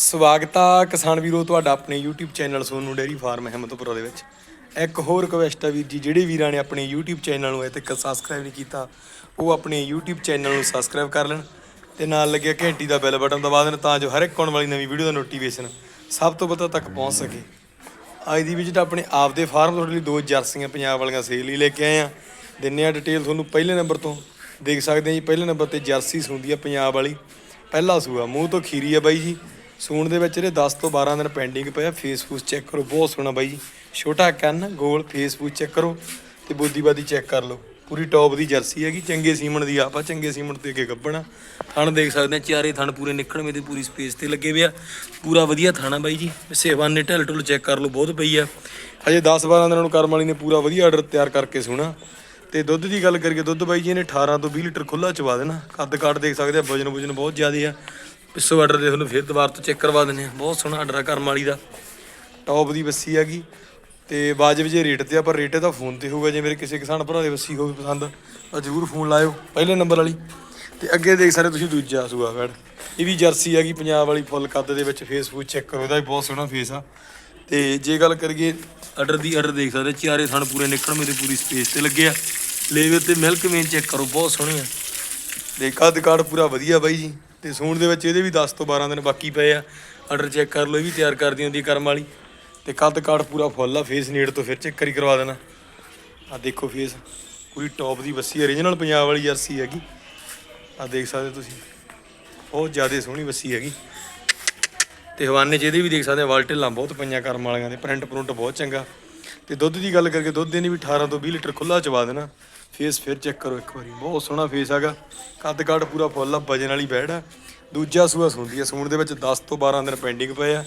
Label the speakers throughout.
Speaker 1: ਸਵਾਗਤ ਆ ਕਿਸਾਨ ਵੀਰੋ ਤੁਹਾਡਾ ਆਪਣੇ YouTube channel Sonu dairy farm Ahmadpura ਦੇ ਵਿੱਚ। ਇੱਕ ਹੋਰ ਰਿਕਵੈਸਟ ਆ ਵੀਰ ਜੀ, ਜਿਹੜੇ ਵੀਰਾਂ ਨੇ ਆਪਣੇ YouTube ਚੈਨਲ ਨੂੰ ਅਜੇ ਤੱਕ ਸਬਸਕ੍ਰਾਈਬ ਨਹੀਂ ਕੀਤਾ, ਉਹ ਆਪਣੇ YouTube ਚੈਨਲ ਨੂੰ ਸਬਸਕ੍ਰਾਈਬ ਕਰ ਲੈਣ ਤੇ ਨਾਲ ਲੱਗਿਆ ਘੰਟੀ ਦਾ ਬੈਲ ਬਟਨ ਦਬਾ ਦੇਣ ਤਾਂ ਜੋ ਹਰ ਇੱਕ ਆਉਣ ਵਾਲੀ ਨਵੀਂ ਵੀਡੀਓ ਦਾ ਨੋਟੀਫਿਕੇਸ਼ਨ ਸਭ ਤੋਂ ਪਹਿਲਾਂ ਤੱਕ ਪਹੁੰਚ ਸਕੇ। ਅੱਜ ਦੀ ਵਿਜ਼ਿਟ ਆਪਣੇ ਆਪ ਦੇ ਫਾਰਮ ਤੁਹਾਡੇ ਲਈ ਦੋ ਜਰਸੀਆਂ ਪੰਜਾਬ ਵਾਲੀਆਂ ਸੇਲ ਲਈ ਲੈ ਕੇ ਆਏ ਆ। ਦਿੰਨੇ ਆ ਡਿਟੇਲ ਤੁਹਾਨੂੰ ਪਹਿਲੇ ਨੰਬਰ ਤੋਂ ਦੇਖ ਸਕਦੇ ਆ ਜੀ, ਪਹਿਲੇ ਨੰਬਰ ਤੇ ਜਰਸੀ ਸੁੰਦੀ ਆ ਪੰਜਾਬ ਵਾਲੀ। ਪਹਿਲਾ ਸੂਆ, ਮੂੰਹ ਤੋਂ ਖੀਰੀ ਆ ਬਾਈ ਜੀ। ਸੂਣ ਦੇ ਵਿੱਚ ਇਹਦੇ 10 ਤੋਂ 12 ਦਿਨ ਪੈਂਡਿੰਗ ਪਿਆ ਫੇਸ ਫੂਸ ਚੈੱਕ ਕਰੋ, ਬਹੁਤ ਸੋਹਣਾ ਬਾਈ। ਜੀ ਛੋਟਾ ਕੰਨ, ਗੋਲ ਫੇਸ ਫੂਸ ਚੈੱਕ ਕਰੋ ਤੇ ਬੋਦੀਬਾਦੀ ਚੈੱਕ ਕਰ ਲਓ। ਪੂਰੀ ਟੌਪ ਦੀ ਜਰਸੀ ਹੈਗੀ, ਚੰਗੇ ਸੀਮਣ ਦੀ ਆਪ ਚੰਗੇ ਸੀਮਣ ਤੇ ਅੱਗੇ ਗੱਬਣਾ ਥਣ ਦੇਖ ਸਕਦੇ ਆ, ਚਾਰੇ ਥਣ ਪੂਰੇ ਨਿਕਲਵੇਂ ਤੇ ਪੂਰੀ ਸਪੇਸ ਤੇ ਲੱਗੇ ਹੋਏ ਪੂਰਾ ਵਧੀਆ ਥਾਣਾ ਬਾਈ ਜੀ। ਸੇਵਾ ਨੇ ਢਿੱਲ ਢੁੱਲ ਚੈੱਕ ਕਰ ਲਓ, ਬਹੁਤ ਪਈ ਆ। ਹਜੇ 10 12 ਦਿਨਾਂ ਨੂੰ ਕਰਮ ਵਾਲੀ ਨੇ ਪੂਰਾ ਵਧੀਆ ਆਰਡਰ ਤਿਆਰ ਕਰਕੇ ਸੋਣਾ। ਤੇ ਦੁੱਧ ਦੀ ਗੱਲ ਕਰੀਏ, ਦੁੱਧ ਬਾਈ ਜੀ ਨੇ 18 ਤੋਂ 20 ਲੀਟਰ ਖੁੱਲਾ ਚਵਾ ਦੇਣਾ। ਕੱਦ ਕਾਠ ਦੇਖ ਸਕਦੇ ਆ ਵਜਨ ਵਜਨ ਬਹੁਤ ਜ਼ਿਆਦਾ ਆ। ਪਿੱਛੋਂ ਆਰਡਰ ਦੇ ਤੁਹਾਨੂੰ ਫਿਰ ਦੁਬਾਰਾ ਤੋਂ ਚੈੱਕ ਕਰਵਾ ਦਿੰਦੇ ਆ ਬਹੁਤ ਸੋਹਣਾ ਆਰਡਰ ਆ ਕਰਮ ਵਾਲੀ ਦਾ। ਟੌਪ ਦੀ ਬੱਸੀ ਹੈਗੀ। ਤੇ ਵਾਜਬ ਜੇ ਰੇਟ ਤੇ ਆ, ਪਰ ਰੇਟ ਇਹਦਾ ਫੋਨ ਤੇ ਹੋਊਗਾ। ਜੇ ਮੇਰੇ ਕਿਸੇ ਕਿਸਾਨ ਭਰਾ ਦੇ ਬੱਸੀ ਹੋਵੇ ਪਸੰਦ, ਤਾਂ ਜ਼ਰੂਰ ਫੋਨ ਲਾਇਓ। ਪਹਿਲੇ ਨੰਬਰ ਵਾਲੀ। ਤੇ ਅੱਗੇ ਦੇਖ ਸਕਦੇ ਤੁਸੀਂ ਦੂਜਾ ਸੂਆ ਫੈੜ ਇਹ ਵੀ ਜਰਸੀ ਹੈਗੀ, ਪੰਜਾਬ ਵਾਲੀ ਫੁੱਲ ਕੱਦ ਦੇ ਵਿੱਚ ਫੇਸਬੁੱਕ ਚੈੱਕ ਕਰੋ। ਇਹਦਾ ਵੀ ਬਹੁਤ ਸੋਹਣਾ ਫੇਸ ਆ। ਤੇ ਜੇ ਗੱਲ ਕਰੀਏ ਆਰਡਰ ਦੀ ਆਰਡਰ ਦੇਖ ਸਕਦੇ। ਚਾਰੇ ਥਣ ਪੂਰੇ ਨਿਕਲਵੇਂ ਮੇਰੇ ਪੂਰੀ ਸਪੇਸ ਤੇ ਲੱਗੇ ਆ। ਲੇਵੇ ਤੇ ਮਿਲਕ ਮੇਨ ਚੈੱਕ ਕਰੋ। ਬਹੁਤ ਸੋਹਣੇ ਆ। ਤੇ ਕੱਦ ਕਾਠ ਪੂਰਾ ਵਧੀਆ ਬਾਈ ਜੀ। ਤੇ ਸੂਣ ਦੇ ਵਿੱਚ ਇਹਦੇ ਵੀ 10 ਤੋਂ 12 ਦਿਨ ਬਾਕੀ ਪਏ ਆ। ਆਰਡਰ ਚੈੱਕ ਕਰ ਲਓ, ਇਹ ਵੀ ਤਿਆਰ ਕਰਦੀ ਹੁੰਦੀ ਕਰਮ ਵਾਲੀ। ਤੇ ਕੱਦ ਕਾਠ ਪੂਰਾ ਫੁੱਲ ਆ ਫੇਸ ਨੇੜ ਤੋਂ ਫਿਰ ਚੈੱਕ ਕਰੀ ਕਰਵਾ ਦੇਣਾ। ਆ ਦੇਖੋ ਫੇਸ ਪੂਰੀ ਟੌਪ ਦੀ ਬੱਸੀ origignal ਪੰਜਾਬ ਵਾਲੀ ਜਰਸੀ ਹੈਗੀ। ਆ ਦੇਖ ਸਕਦੇ ਤੁਸੀਂ, ਬਹੁਤ ਜ਼ਿਆਦਾ ਸੋਹਣੀ ਬੱਸੀ ਹੈਗੀ। ਤੇ ਹਵਾਨੇ ਚ ਇਹਦੇ ਵੀ ਦੇਖ ਸਕਦੇ ਆ, ਵਾਲ ਢਿੱਲਾਂ ਬਹੁਤ ਪਈਆਂ ਕਰਮ ਵਾਲੀਆਂ ਦੇ ਪ੍ਰਿੰਟ ਪ੍ਰਿੰਟ ਬਹੁਤ ਚੰਗਾ। ਤੇ ਦੁੱਧ ਦੀ ਗੱਲ ਕਰਕੇ ਦੁੱਧ ਦੇ ਵੀ 18 ਤੋਂ 20 ਲੀਟਰ ਖੁੱਲਾ ਚਵਾ ਦੇਣਾ। ਫੇਸ ਫਿਰ ਚੈੱਕ ਕਰੋ ਇੱਕ ਵਾਰੀ। ਬਹੁਤ ਸੋਹਣਾ ਫੇਸ ਹੈਗਾ। ਕੱਦ ਕਾਠ ਪੂਰਾ ਫੁੱਲ ਆ, ਵਜਨ ਵਾਲੀ ਬੈੜ ਆ। ਦੂਜਾ ਸੂਆ ਸੁੰਦੀ ਆ, ਸੂਣ ਦੇ ਵਿੱਚ 10 ਤੋਂ 12 ਦਿਨ ਪੈਂਡਿੰਗ ਪਏ ਆ।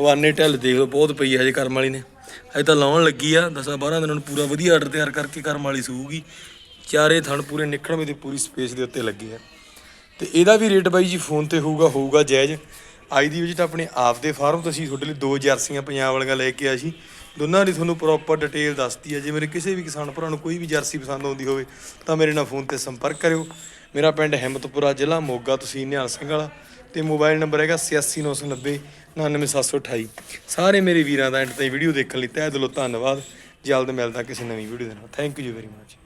Speaker 1: ਹਵਾਨੇ ਢਿੱਲ ਦੇਖ ਲਓ, ਬਹੁਤ ਪਈ ਆ ਹਜੇ ਕਰਮ ਵਾਲੀ ਨੇ। ਹਜੇ ਤਾਂ ਲਾਉਣ ਲੱਗੀ ਆ 10 12 ਦਿਨਾਂ ਨੂੰ ਪੂਰਾ ਵਧੀਆ ਆਰਡਰ ਤਿਆਰ ਕਰਕੇ ਕਰਮ ਵਾਲੀ ਸੂਗੀ ਚਾਰੇ ਥਣ ਪੂਰੇ ਨਿਕਲਵੇਂ ਤੇ ਪੂਰੀ ਸਪੇਸ ਦੇ ਉੱਤੇ ਲੱਗੇ ਆ। ਤੇ ਇਹਦਾ ਵੀ ਰੇਟ ਬਾਈ ਜੀ ਫੋਨ ਤੇ ਹੋਊਗਾ ਹੋਊਗਾ ਜਾਇਜ਼। ਅੱਜ ਦੀ ਵਿਜ਼ਿਟ ਆਪਣੇ ਆਪ ਦੇ ਫਾਰਮ ਤੋਂ ਅਸੀਂ ਤੁਹਾਡੇ ਲਈ ਦੋ ਜਰਸੀਆਂ ਪੰਜਾਬ ਵਾਲੀਆਂ ਲੈ ਕੇ ਆਏ ਸੀ। ਦੋਨਾਂ ਦੀ ਤੁਹਾਨੂੰ ਪ੍ਰੋਪਰ ਡਿਟੇਲ ਦੱਸਤੀ ਹੈ। ਜੇ ਮੇਰੇ ਕਿਸੇ ਵੀ ਕਿਸਾਨ ਭਰਾ ਨੂੰ ਕੋਈ ਵੀ ਜਰਸੀ ਪਸੰਦ ਆਉਂਦੀ ਹੋਵੇ, ਤਾਂ ਮੇਰੇ ਨਾਲ ਫੋਨ ਤੇ ਸੰਪਰਕ ਕਰਿਓ। ਮੇਰਾ ਪਿੰਡ ਹਿੰਮਤਪੁਰਾ ਜ਼ਿਲ੍ਹਾ, ਮੋਗਾ ਤਹਿਸੀਲ ਨਿਹਾਲ ਸਿੰਘ ਵਾਲਾ ਤੇ ਮੋਬਾਈਲ ਨੰਬਰ ਹੈਗਾ 8690 99728 ਸਾਰੇ ਮੇਰੇ ਵੀਰਾਂ ਦਾ ਐਂਡ ਤਾਈਂ ਵੀਡੀਓ ਦੇਖਣ ਲਈ ਤਹਿ ਦਿਲੋਂ ਧੰਨਵਾਦ। ਜਲਦ ਮਿਲਦਾ ਕਿਸੇ ਨਵੀਂ ਵੀਡੀਓ ਦੇ ਨਾਲ। Thank you very much